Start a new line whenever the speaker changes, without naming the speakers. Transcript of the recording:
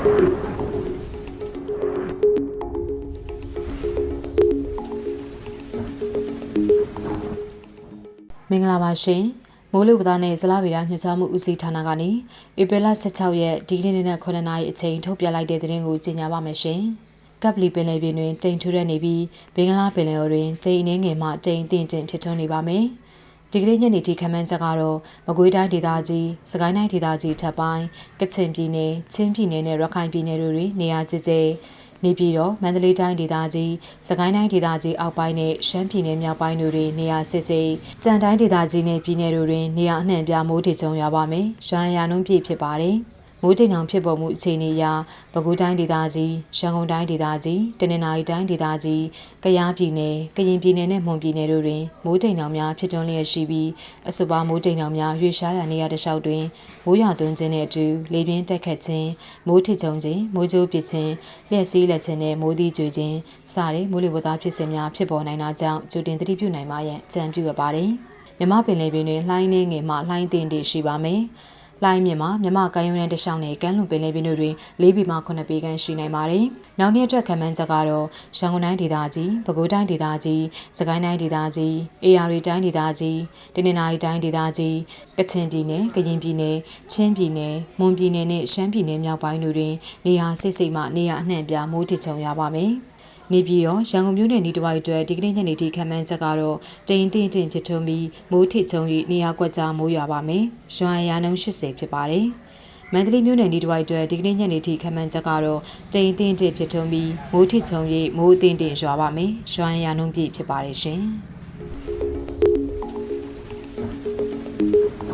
မင်္ဂလာပါရှင်မိုးလေဝသနဲ့ဇလဗေဒညွှန်ကြားမှုဦးစီးဌာနကနေဧပြီလ16ရက်ဒီကနေ့နေ့နဲ့9နာရီအချိန်ထုတ်ပြန်လိုက်တဲ့သတင်းကိုကြေညာပါမယ်ရှင်ကပ်ပလီပင်လယ်ပြင်တွင်တိမ်ထူတဲ့နေပြီးဘင်္ဂလားပင်လယ်ော်တွင်တိမ်နှင်းငယ်မှတိမ်တင့်တင့်ဖြစ်ထွန်းနေပါမယ်။ ဒီကနေ့ညနေထိခန့်မှန်းချက်ကတော့မကွေးတိုင်းဒေသကြီး၊စကိုင်းတိုင်းဒေသကြီးထပ်ပိုင်း၊ကချင်ပြည်နယ်၊ချင်းပြည်နယ်နဲ့ရခိုင်ပြည်နယ်တို့တွင်နေရာကျကျနေပြည်တော်မန္တလေးတိုင်းဒေသကြီး၊စကိုင်းတိုင်းဒေသကြီးအောက်ပိုင်းနဲ့ရှမ်းပြည်နယ်မြောက်ပိုင်းတို့တွင်နေရာစစ်စစ်ကြံတိုင်းဒေသကြီးနဲ့ပြည်နယ်တို့တွင်နေရာအနှံ့ပြမိုးထစ်ချုံရပါမယ်။ရန်ရနှုံးပြည့်ဖြစ်ပါတယ်။ မိုးတိမ်အောင်ဖြစ်ပေါ်မှုအခြေအနေအရပဲခူးတိုင်းဒေသကြီး၊ရန်ကုန်တိုင်းဒေသကြီး၊တနင်္သာရီတိုင်းဒေသကြီး၊ကယားပြည်နယ်၊ကရင်ပြည်နယ်နဲ့မွန်ပြည်နယ်တို့တွင်မိုးတိမ်အောင်များဖြစ်ထွန်းလျက်ရှိပြီးအဆိုပါမိုးတိမ်အောင်များရွေရှားရနေရတဲ့လျှောက်တွင်မိုးရွာသွန်းခြင်းနဲ့အတူလေပြင်းတက်ခတ်ခြင်းမိုးထစ်ချုံခြင်းမိုးကြိုးပစ်ခြင်းလျှက်စီးလက်ခြင်းနဲ့မိုးသီးကျွေခြင်းစတဲ့မိုးလေဝသဖြစ်စဉ်များဖြစ်ပေါ်နိုင်တာကြောင့်ကြိုတင်သတိပြုနိုင်မှရန်ကြံပြုရပါတယ်မြမပင်လေပင်တွင်လှိုင်းနှင်းငယ်မှလှိုင်းတင်တည်ရှိပါမယ်။ လှိုင်းမြင့်မှာမြမကယုံရန်တလျှောက်နဲ့ကမ်းလွန်ပင်လယ်ပြင်တို့တွင်၄ဘီမှ9ဘီခန့်ရှိနိုင်ပါတယ်။နောက်နေ့အတွက်ခံမှန်းချက်ကတော့ရန်ကုန်တိုင်းဒေသကြီး၊ပဲခူးတိုင်းဒေသကြီး၊စကိုင်းတိုင်းဒေသကြီး၊အေရီတိုင်းဒေသကြီး၊တနင်္သာရီတိုင်းဒေသကြီး၊ကချင်ပြည်နယ်၊ကရင်ပြည်နယ်၊ချင်းပြည်နယ်၊မွန်ပြည်နယ်နဲ့ရှမ်းပြည်နယ်မြောက်ပိုင်းတို့တွင်နေရာစိတ်စိတ်မှနေရာအနှံ့ပြမိုးထစ်ချုံရပါမယ်။ နေပြည်တော်ရန်ကုန်မြို့နယ်ဤတစ်ဝိုက်အတွက်ဒီကနေ့ညနေထိခံမှန်းချက်ကတော့တိမ်တင်းတင်းဖြစ်ထွန်းပြီးမိုးထစ်ချုံ၍နေရာကွက်ကြားမိုးရွာပါမယ်။ရွာရာနှုန်း80ဖြစ်ပါတယ်။မန္တလေးမြို့နယ်ဤတစ်ဝိုက်အတွက်ဒီကနေ့ညနေထိခံမှန်းချက်ကတော့တိမ်တင်းတင်းဖြစ်ထွန်းပြီးမိုးထစ်ချုံ၍မိုးအတင်းတင်းရွာပါမယ်။ရွာရာနှုန်းပြည့်ဖြစ်ပါတယ်ရှင်။